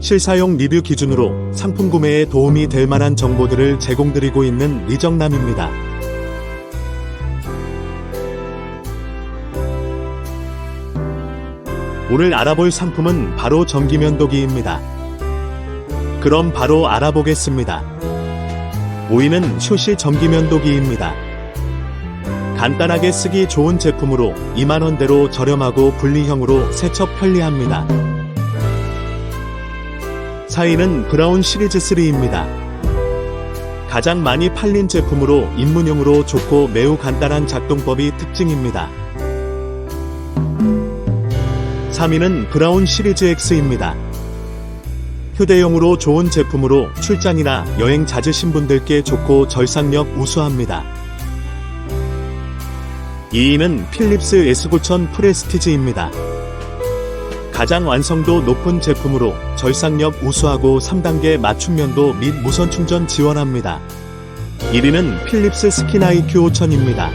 실사용 리뷰 기준으로 상품 구매에 도움이 될 만한 정보들을 제공드리고 있는 리정남입니다. 오늘 알아볼 상품은 바로 전기면도기입니다. 그럼 바로 알아보겠습니다. 5위는 쇼시 전기면도기입니다. 간단하게 쓰기 좋은 제품으로 2만원대로 저렴하고 분리형으로 세척 편리합니다. 4위는 브라운 시리즈 3입니다. 가장 많이 팔린 제품으로 입문용으로 좋고 매우 간단한 작동법이 특징입니다. 3위는 브라운 시리즈 X입니다. 휴대용으로 좋은 제품으로 출장이나 여행 잦으신 분들께 좋고 절삭력 우수합니다. 2위는 필립스 S9000 프레스티지입니다. 가장 완성도 높은 제품으로 절삭력 우수하고 3단계 맞춤면도 및 무선 충전 지원합니다. 1위는 필립스 스킨 IQ 5000입니다.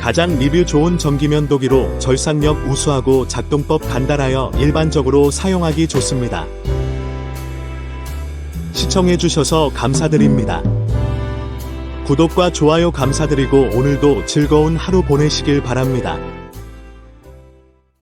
가장 리뷰 좋은 전기면도기로 절삭력 우수하고 작동법 간단하여 일반적으로 사용하기 좋습니다. 시청해주셔서 감사드립니다. 구독과 좋아요 감사드리고 오늘도 즐거운 하루 보내시길 바랍니다.